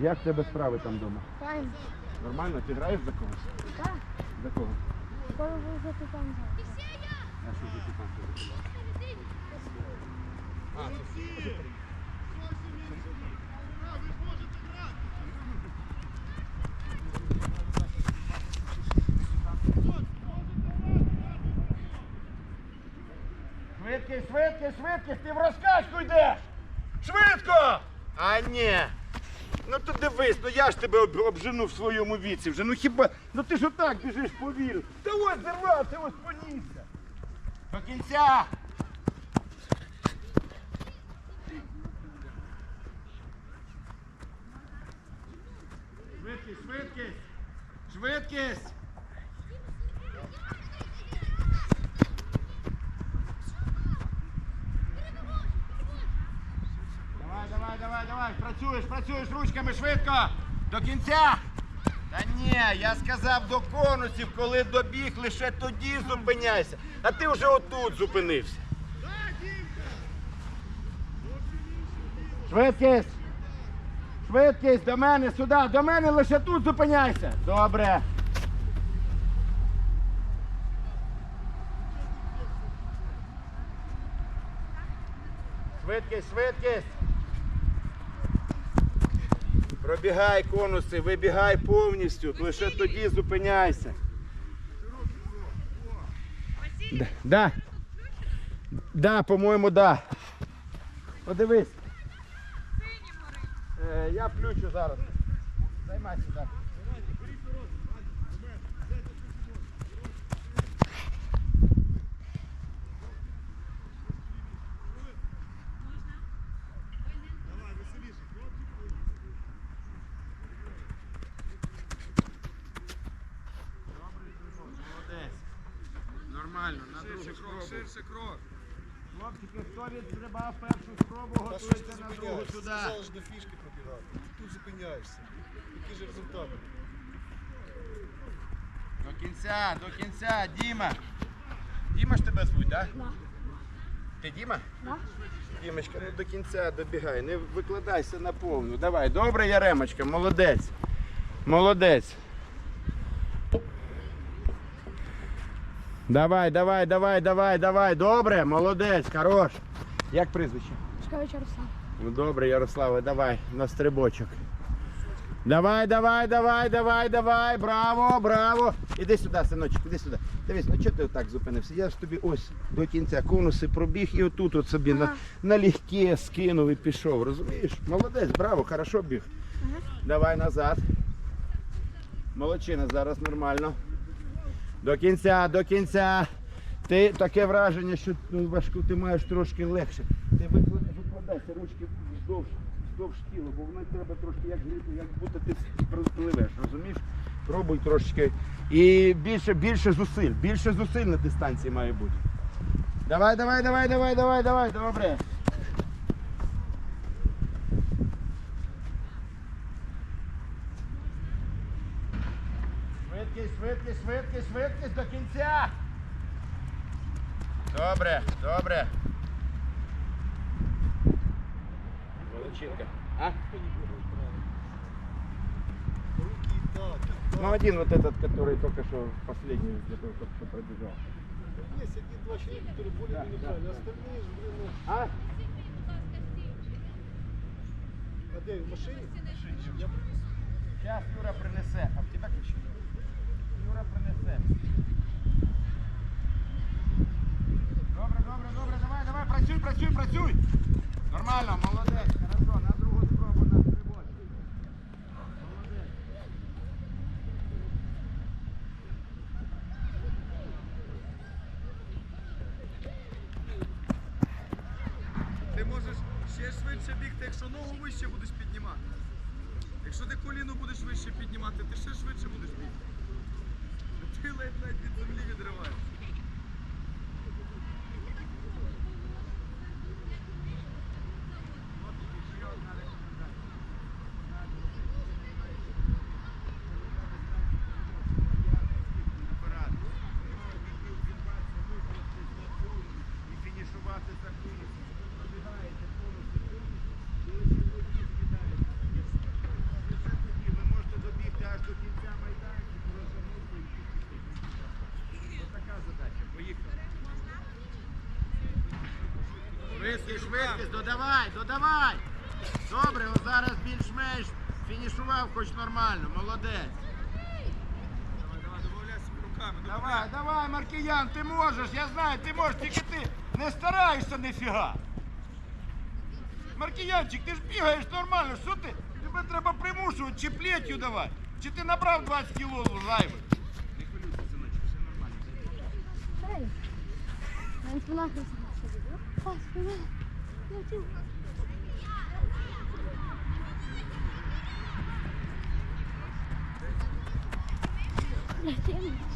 Як в тебе справи там вдома? Файн. Нормально? Ти граєш за когось? Так. За кого? Ви вже тут там зараз. А що за типа? Швидкість, швидкість, швидкість, ти в розкачку йдеш! Швидко! А ні. Ну то дивись, ну я ж тебе об- обжену в своєму віці вже. Ну хіба, ну ти ж отак біжиш повільно. Та ось зірвався, ось понісся. До кінця! Швидкість, швидкість! Швидкість! Давай, давай, давай. Працюєш, працюєш ручками швидко. До кінця. Та ні, я сказав до конусів, коли добіг, лише тоді зупиняйся. А ти вже отут зупинився. Швидкість! Швидкість до мене сюди, до мене лише тут зупиняйся. Добре. Швидкість, швидкість. Пробігай конуси, вибігай повністю, лише тоді зупиняйся. Да, да. Да, по-моєму, да. Подивись. Е, я включу зараз. Займайся, так. Молодець. Нормально, на другу спробу. Ширше крок. Хлопчики, хто відстрибав першу спробу, готується на другу сюди. Сказали ж до фішки пробігати. Тут зупиняєшся. Які ж результати? До кінця, до кінця, Діма. Діма ж тебе звуть, так? Да. Ти Діма? Да? Дімочка, ну до кінця добігай, не викладайся на повну. Давай, добре, Яремочка, молодець. Молодець. Давай, давай, давай, давай, давай. Добре, молодець, хорош. Як прізвище? Шкавич Руслан. Ну добре, Ярославе, давай на стрибочок. Давай, давай, давай, давай, давай, браво, браво. Іди сюди, синочок, іди сюди. Дивись, ну чого ти отак зупинився? Я ж тобі ось до кінця конуси пробіг і отут от собі Ага. на легке скинув і пішов, розумієш? Молодець, браво, хорошо біг. Давай назад. Молодчина, зараз нормально. До кінця, до кінця. Ти таке враження, що ну, важку ти маєш трошки легше. Ти викладайся ручки вздовж, вздовж тіла, бо воно треба трошки як як будто ти пливеш, розумієш? Пробуй трошки. І більше, більше зусиль, більше зусиль на дистанції має бути. Давай, давай, давай, давай, давай, давай, добре. Швидкість, швидкість, швидкість, швидкість до кінця. Добре, добре. Молодчинка. А? Ну один вот этот, который только что последний, только что пробежал. Есть один-два человека, которые более-менее Да, да. Остальные же, блин, ну, А? а де, в машині? Я Сейчас Юра принесе. А в тебя ключи? Юра принесе. Працюй, працюй, працюй. Нормально, молодець, хорошо, на другу спробу на стрибочку. Молодець. Ти можеш ще швидше бігти, якщо ногу вище будеш піднімати. Якщо ти коліно будеш вище піднімати, ти ще швидше будеш бігти. Ти ледь-ледь від землі відриваєшся. І фінішувати за конусом. Пробігаєте конуси, конус, і Швидкість, швидкість, додавай, додавай. Добре, от зараз більш-менш фінішував, хоч нормально, молодець. Давай, давай, домовляйся руками. Давай, давай, Маркіян, ти можеш, я знаю, ти можеш, тільки ти не стараєшся ніфіга. Маркіянчик, ти ж бігаєш нормально, що ти? Тебе треба примушувати, чи плетью давай. Чи ти набрав 20 кіло зайвих? Не хвилюйся, синочок, все нормально. Ей. Навіть спина собі. О,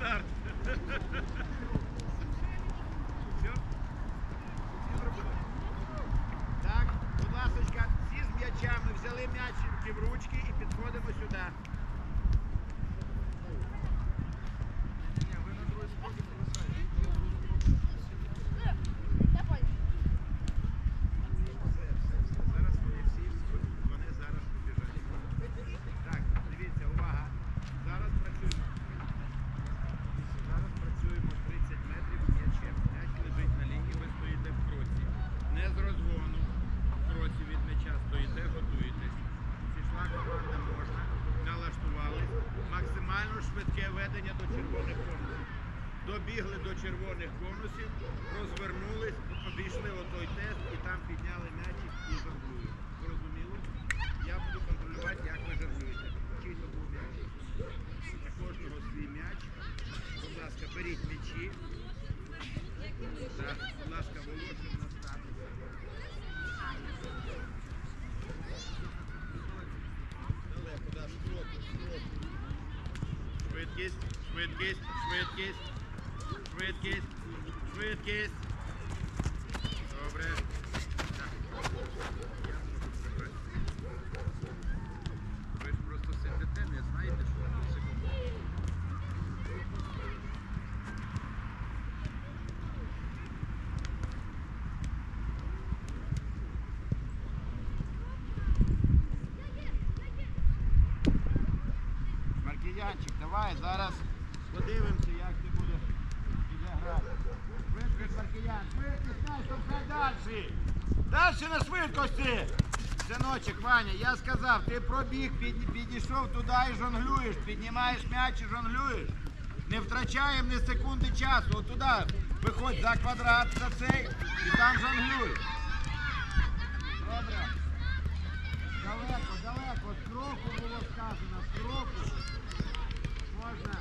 старт. Швидкість, швидкість, швидкість, швидкість, швидкість. Добре. Так. Я можу прибрати. Ви ж просто сидите, не знаєте, що там секунду. Маркіянчик, давай зараз подивимося, як ти будеш відіграти. Швидкість, Маркіян, швидкість, най, далі. Далі на швидкості. Синочок, Ваня, я сказав, ти пробіг, під, підійшов туди і жонглюєш, піднімаєш м'яч і жонглюєш. Не втрачаємо ні секунди часу. От туди виходь за квадрат, за цей, і там жонглюй. Добре. Далеко, далеко, з кроку було сказано, з кроку. Можна.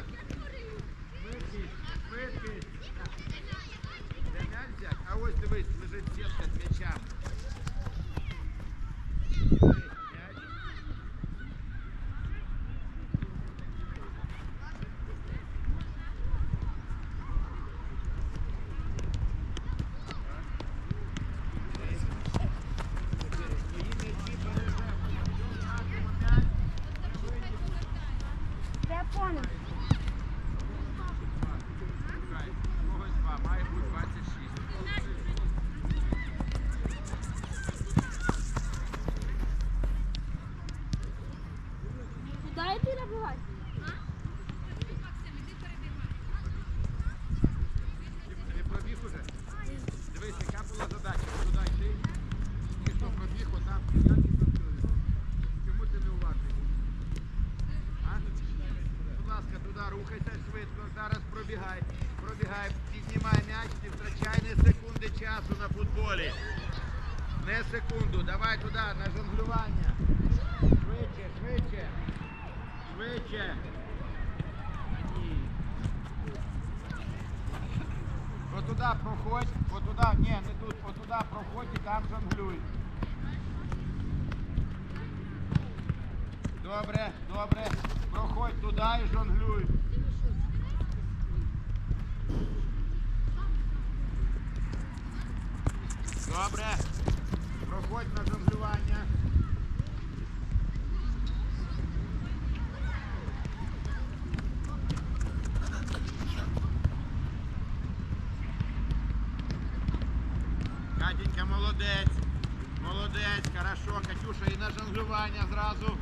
Швидкість, швидкість. Де м'яч взяти? А ось дивись, лежить сітка з м'ячами. Дивись, м'яч. Свої м'ячі бережемо. Якщо втратимо м'яч, ми винні Я понял. Шукай. Когось два, має бути 26. Куда йти набивати? Ти не пробіг уже? Дивись, яка була задача. Туди йти. І хто пробіг, отам як і контролює. Чому ти не уважний? А? Будь ласка, туди рухайся швидко. Зараз пробігай. Пробігай, піднімай м'яч, не втрачай не секунди часу на футболі. Не секунду. Давай туди, на жонглювання. Швидше, швидше. Швидше. Ні. Отуда проходь, отуда, ні, не тут, отуда проходь і там жонглюй. Добре, добре. Проходь туди і жонглюй. Добре. Проходь на жонглювання. Катенька, молодець. Молодець, хорошо. Катюша, і на жонглювання зразу.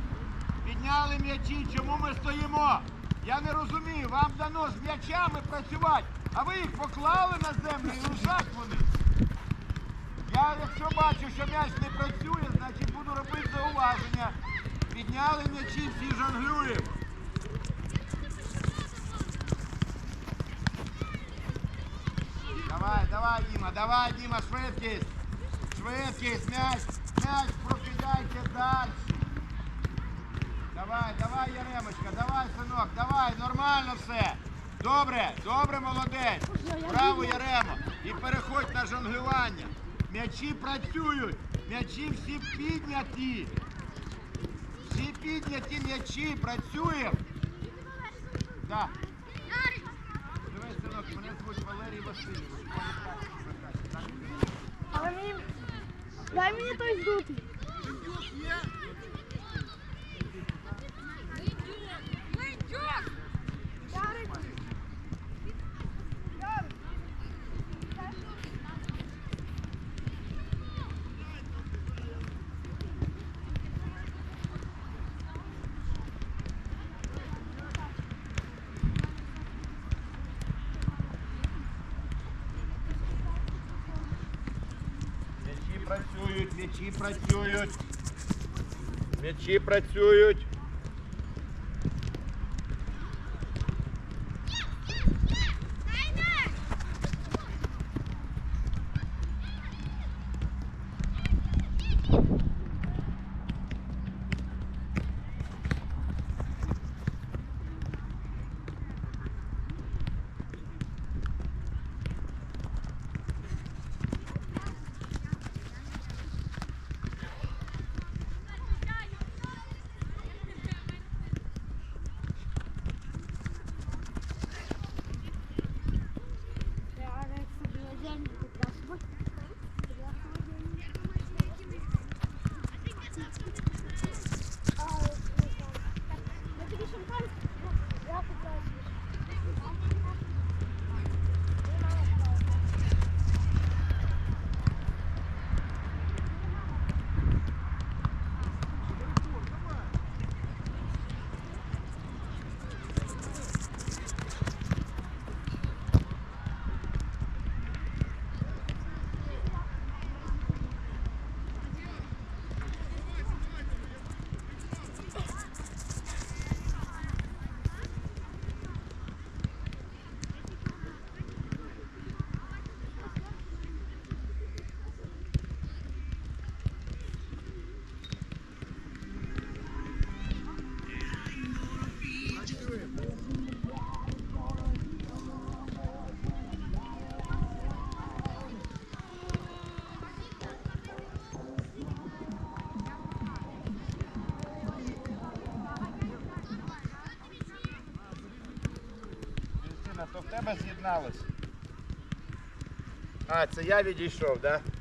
Підняли м'ячі, чому ми стоїмо? Я не розумію, вам дано з м'ячами працювати, а ви їх поклали на землю і лежать вони. Я якщо бачу, що м'яч не працює, значить буду робити зауваження. Підняли м'ячі, всі жонглюємо. Давай, давай, Діма, давай, Діма, швидкість. Швидкість, м'яч, м'яч, прокидайте далі. Давай, давай, Яремочка, давай, синок, давай, нормально все. Добре, добре, молодець. Браво, Яремо. І переходь на жонглювання. М'ячі працюють. М'ячі всі підняті. Всі підняті м'ячі, працюємо. Да. Мене звуть Валерій Васильович. Але мені... Дай мне той здутий. Вийдьок! Вийдьок! Працюють, м'ячі працюють. М'ячі працюють. Я собі один покрасив. Я тобі шампанське, я покрасив. З'єдналось. А, це я відійшов, так? Да?